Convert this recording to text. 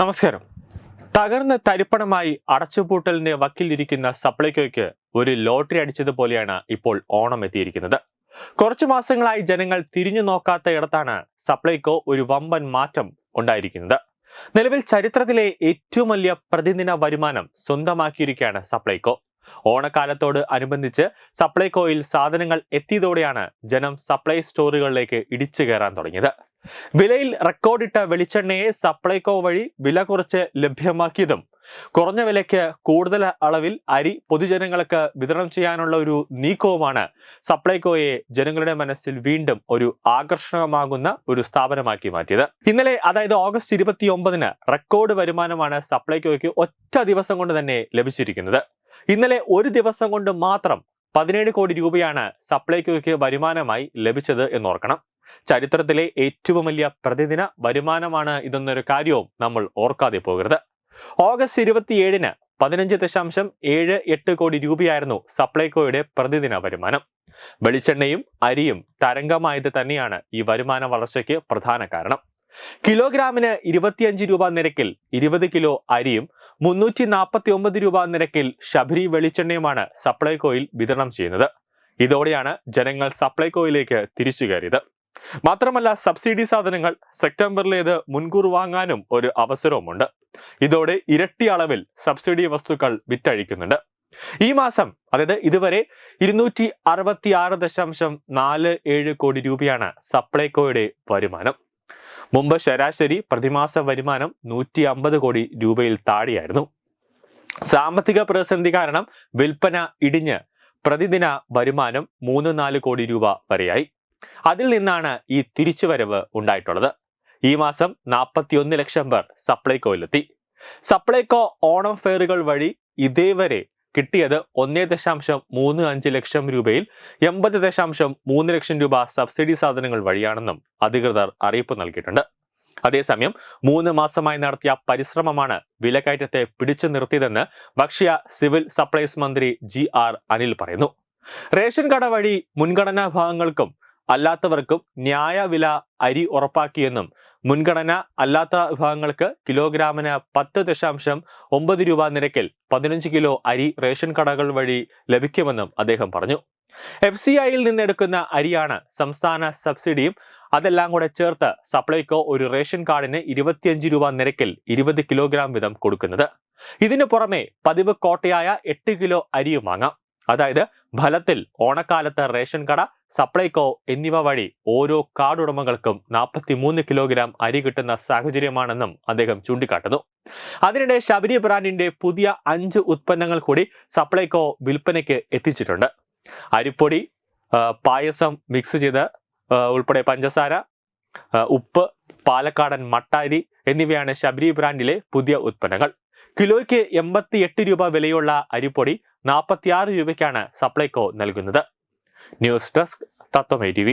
നമസ്കാരം. തകർന്ന് തരിപ്പണമായി അടച്ചുപൂട്ടലിന്റെ വക്കിലിരിക്കുന്ന സപ്ലൈകോയ്ക്ക് ഒരു ലോട്ടറി അടിച്ചതുപോലെയാണ് ഇപ്പോൾ ഓണം എത്തിയിരിക്കുന്നത് കുറച്ചു മാസങ്ങളായി ജനങ്ങൾ തിരിഞ്ഞു നോക്കാത്ത ഇടത്താണ് സപ്ലൈകോ ഒരു വമ്പൻ മാറ്റം ഉണ്ടായിരിക്കുന്നത്. നിലവിൽ ചരിത്രത്തിലെ ഏറ്റവും വലിയ പ്രതിദിന വരുമാനം സ്വന്തമാക്കിയിരിക്കുകയാണ് സപ്ലൈകോ. ഓണക്കാലത്തോട് അനുബന്ധിച്ച് സപ്ലൈകോയിൽ സാധനങ്ങൾ എത്തിയതോടെയാണ് ജനം സപ്ലൈ സ്റ്റോറുകളിലേക്ക് ഇടിച്ചു കയറാൻ തുടങ്ങിയത്. വിലയിൽ റെക്കോർഡിട്ട വെളിച്ചെണ്ണയെ സപ്ലൈകോ വഴി വില കുറച്ച് ലഭ്യമാക്കിയതും കുറഞ്ഞ വിലയ്ക്ക് കൂടുതൽ അളവിൽ അരി പൊതുജനങ്ങൾക്ക് വിതരണം ചെയ്യാനുള്ള ഒരു നീക്കവുമാണ് സപ്ലൈകോയെ ജനങ്ങളുടെ മനസ്സിൽ വീണ്ടും ഒരു ആകർഷകമാകുന്ന ഒരു സ്ഥാപനമാക്കി മാറ്റിയത്. ഇന്നലെ അതായത് ഓഗസ്റ്റ് ഇരുപത്തി ഒമ്പതിന് റെക്കോർഡ് വരുമാനമാണ് സപ്ലൈകോയ്ക്ക് ഒറ്റ ദിവസം കൊണ്ട് തന്നെ ലഭിച്ചിരിക്കുന്നത്. ഇന്നലെ ഒരു ദിവസം കൊണ്ട് മാത്രം പതിനേഴ് കോടി രൂപയാണ് സപ്ലൈകോയ്ക്ക് വരുമാനമായി ലഭിച്ചത് എന്നോർക്കണം. ചരിത്രത്തിലെ ഏറ്റവും വലിയ പ്രതിദിന വരുമാനമാണ് ഇതെന്നൊരു കാര്യവും നമ്മൾ ഓർക്കാതെ പോകരുത്. ഓഗസ്റ്റ് ഇരുപത്തിയേഴിന് പതിനഞ്ച് ദശാംശം ഏഴ് എട്ട് കോടി രൂപയായിരുന്നു സപ്ലൈകോയുടെ പ്രതിദിന വരുമാനം. വെളിച്ചെണ്ണയും അരിയും തരംഗമായത് തന്നെയാണ് ഈ വരുമാന വളർച്ചയ്ക്ക് പ്രധാന കാരണം. കിലോഗ്രാമിന് ഇരുപത്തിയഞ്ച് രൂപ നിരക്കിൽ ഇരുപത് കിലോ അരിയും മുന്നൂറ്റി നാൽപ്പത്തി ഒമ്പത് രൂപ നിരക്കിൽ ശബരി വെളിച്ചെണ്ണയുമാണ് സപ്ലൈകോയിൽ വിതരണം ചെയ്യുന്നത്. ഇതോടെയാണ് ജനങ്ങൾ സപ്ലൈകോയിലേക്ക് തിരിച്ചു കയറിയത്. മാത്രമല്ല സബ്സിഡി സാധനങ്ങൾ സെപ്റ്റംബറിലേത് മുൻകൂർ വാങ്ങാനും ഒരു അവസരവുമുണ്ട്. ഇതോടെ ഇരട്ടി അളവിൽ സബ്സിഡി വസ്തുക്കൾ വിറ്റഴിക്കുന്നുണ്ട്. ഈ മാസം അതായത് ഇതുവരെ ഇരുന്നൂറ്റി അറുപത്തി ആറ് ദശാംശം നാല് ഏഴ് കോടി രൂപയാണ് സപ്ലൈകോയുടെ വരുമാനം. മുമ്പ് ശരാശരി പ്രതിമാസ വരുമാനം നൂറ്റി അമ്പത് കോടി രൂപയിൽ താഴെയായിരുന്നു. സാമ്പത്തിക പ്രതിസന്ധി കാരണം വിൽപ്പന ഇടിഞ്ഞ് പ്രതിദിന വരുമാനം മൂന്ന് നാല് കോടി രൂപ വരെയായി. അതിൽ നിന്നാണ് ഈ തിരിച്ചുവരവ് ഉണ്ടായിട്ടുള്ളത്. ഈ മാസം നാൽപ്പത്തിയൊന്ന് ലക്ഷം പേർ സപ്ലൈകോയിലെത്തി. സപ്ലൈകോ ഓണം ഫെയറുകൾ വഴി ഇതേവരെ കിട്ടിയത് ഒന്നേ ദശാംശം മൂന്ന് അഞ്ച് ലക്ഷം രൂപയിൽ എൺപത് ദശാംശം മൂന്ന് ലക്ഷം രൂപ സബ്സിഡി സാധനങ്ങൾ വഴിയാണെന്നും അധികൃതർ അറിയിപ്പ് നൽകിയിട്ടുണ്ട്. അതേസമയം മൂന്ന് മാസമായി നടത്തിയ പരിശ്രമമാണ് വിലക്കയറ്റത്തെ പിടിച്ചു നിർത്തിയതെന്ന് ഭക്ഷ്യ സിവിൽ സപ്ലൈസ് മന്ത്രി ജി ആർ അനിൽ പറയുന്നു. റേഷൻ കട വഴി മുൻഗണനാ വിഭാഗങ്ങൾക്കും അല്ലാത്തവർക്കും ന്യായവില അരി ഉറപ്പാക്കിയെന്നും മുൻഗണന അല്ലാത്ത വിഭാഗങ്ങൾക്ക് കിലോഗ്രാമിന് പത്ത് ദശാംശം ഒമ്പത് രൂപ നിരക്കിൽ പതിനഞ്ച് കിലോ അരി റേഷൻ കടകൾ വഴി ലഭിക്കുമെന്നും അദ്ദേഹം പറഞ്ഞു. എഫ് സി ഐയിൽ നിന്നെടുക്കുന്ന അരിയാണ് സംസ്ഥാന സബ്സിഡിയും അതെല്ലാം കൂടെ ചേർത്ത് സപ്ലൈകോ ഒരു റേഷൻ കാർഡിന് ഇരുപത്തിയഞ്ച് രൂപ നിരക്കിൽ ഇരുപത് കിലോഗ്രാം വീതം കൊടുക്കുന്നത്. ഇതിനു പുറമെ പതിവ് കോട്ടയായ എട്ട് കിലോ അരിയും വാങ്ങാം. അതായത് ഫലത്തിൽ ഓണക്കാലത്ത് റേഷൻ കട സപ്ലൈകോ എന്നിവ വഴി ഓരോ കാർഡ് ഉടമകൾക്കും നാൽപ്പത്തി മൂന്ന് കിലോഗ്രാം അരി കിട്ടുന്ന സാഹചര്യമാണെന്നും അദ്ദേഹം ചൂണ്ടിക്കാട്ടുന്നു. അതിനിടെ ശബരി ബ്രാൻഡിന്റെ പുതിയ അഞ്ച് ഉത്പന്നങ്ങൾ കൂടി സപ്ലൈകോ വിൽപ്പനയ്ക്ക് എത്തിച്ചിട്ടുണ്ട്. അരിപ്പൊടി പായസം മിക്സ് ചെയ്ത് ഉൾപ്പെടെ പഞ്ചസാര ഉപ്പ് പാലക്കാടൻ മട്ടാരി എന്നിവയാണ് ശബരി ബ്രാൻഡിലെ പുതിയ ഉത്പന്നങ്ങൾ. കിലോയ്ക്ക് എൺപത്തി എട്ട് രൂപ വിലയുള്ള അരിപ്പൊടി നാൽപ്പത്തിയാറ് രൂപയ്ക്കാണ് സപ്ലൈകോ നൽകുന്നത്. News desk തത്വമേ T